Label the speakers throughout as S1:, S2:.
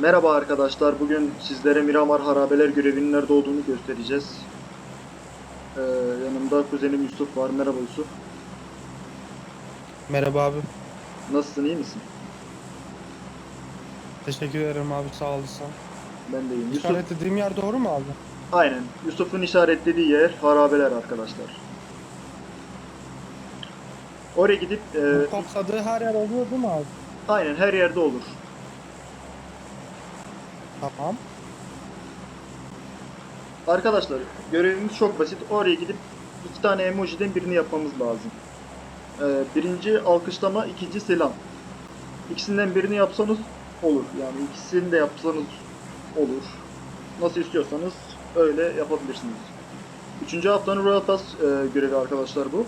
S1: Merhaba arkadaşlar. Bugün sizlere Miramar Harabeler görevinin nerede olduğunu göstereceğiz. Ee, yanımda kuzenim Yusuf var. Merhaba Yusuf.
S2: Merhaba abi.
S1: Nasılsın? iyi misin?
S2: Teşekkür ederim abi sağ olasın.
S1: Ben de iyiyim. Yusuf,
S2: İşaretlediğim yer doğru mu abi?
S1: aynen. Yusuf'un işaretlediği yer harabeler arkadaşlar. Oraya gidip e,
S2: Bu kapsadığı her yer oluyor değil mi abi?
S1: aynen her yerde olur.
S2: Tamam.
S1: Arkadaşlar görevimiz çok basit. Oraya gidip iki tane emojiden birini yapmamız lazım. Ee, birinci alkışlama, ikinci selam. İkisinden birini yapsanız olur. Yani ikisini de yapsanız olur. Nasıl istiyorsanız öyle yapabilirsiniz. Üçüncü haftanın Royal Pass e, görevi arkadaşlar bu.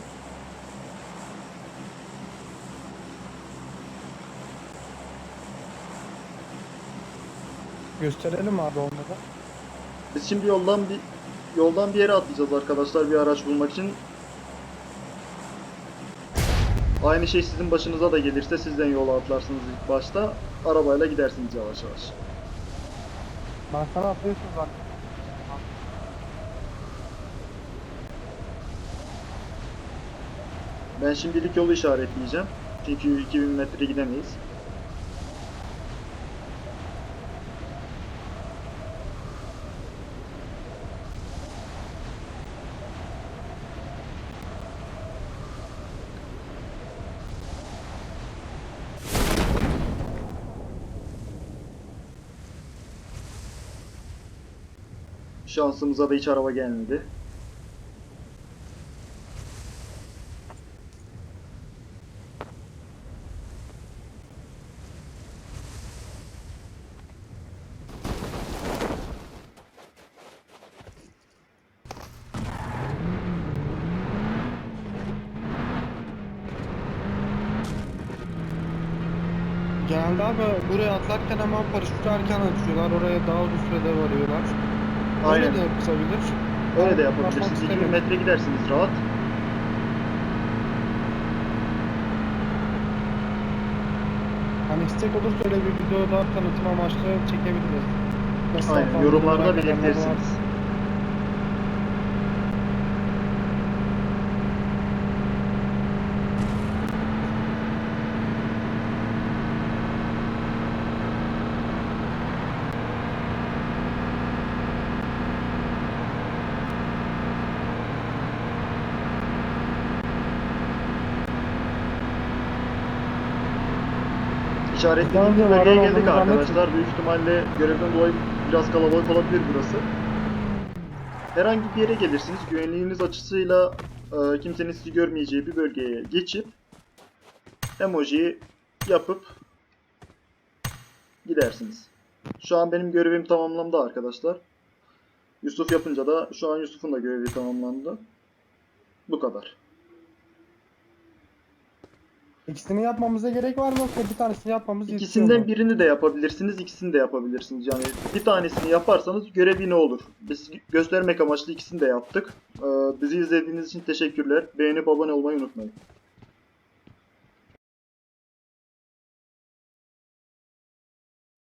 S2: Gösterelim abi onları.
S1: Biz şimdi yoldan bir yoldan bir yere atlayacağız arkadaşlar bir araç bulmak için. Aynı şey sizin başınıza da gelirse sizden yola atlarsınız ilk başta. Arabayla gidersiniz yavaş yavaş.
S2: Ben sana atıyorsun zaten.
S1: Ben şimdilik yolu işaretleyeceğim. Çünkü 2000 metre gidemeyiz. Şansımıza da hiç araba gelmedi.
S2: Genelde abi buraya atlarken ama paraşütü erken açıyorlar. Oraya daha uzun sürede varıyorlar.
S1: Aynen.
S2: Öyle de yapılabilir.
S1: Öyle de yapabilirsiniz. 2000
S2: istemiyorum.
S1: metre gidersiniz rahat.
S2: Hani istek olursa öyle bir video daha tanıtım amaçlı çekebiliriz. Nasıl
S1: Aynen. Yorumlarda belirtirsiniz. İşaretlediğimiz bölgeye geldik arkadaşlar. Büyük ihtimalle görevden dolayı biraz kalabalık olabilir burası. Herhangi bir yere gelirsiniz. Güvenliğiniz açısıyla e, kimsenin sizi görmeyeceği bir bölgeye geçip emojiyi yapıp gidersiniz. Şu an benim görevim tamamlandı arkadaşlar. Yusuf yapınca da şu an Yusuf'un da görevi tamamlandı. Bu kadar.
S2: İkisini yapmamıza gerek var mı yoksa bir tanesini yapmamız yetiyor
S1: İkisinden
S2: mu?
S1: birini de yapabilirsiniz, ikisini de yapabilirsiniz. Yani bir tanesini yaparsanız görev yine olur. Biz göstermek amaçlı ikisini de yaptık. Ee, bizi izlediğiniz için teşekkürler. Beğenip abone olmayı unutmayın.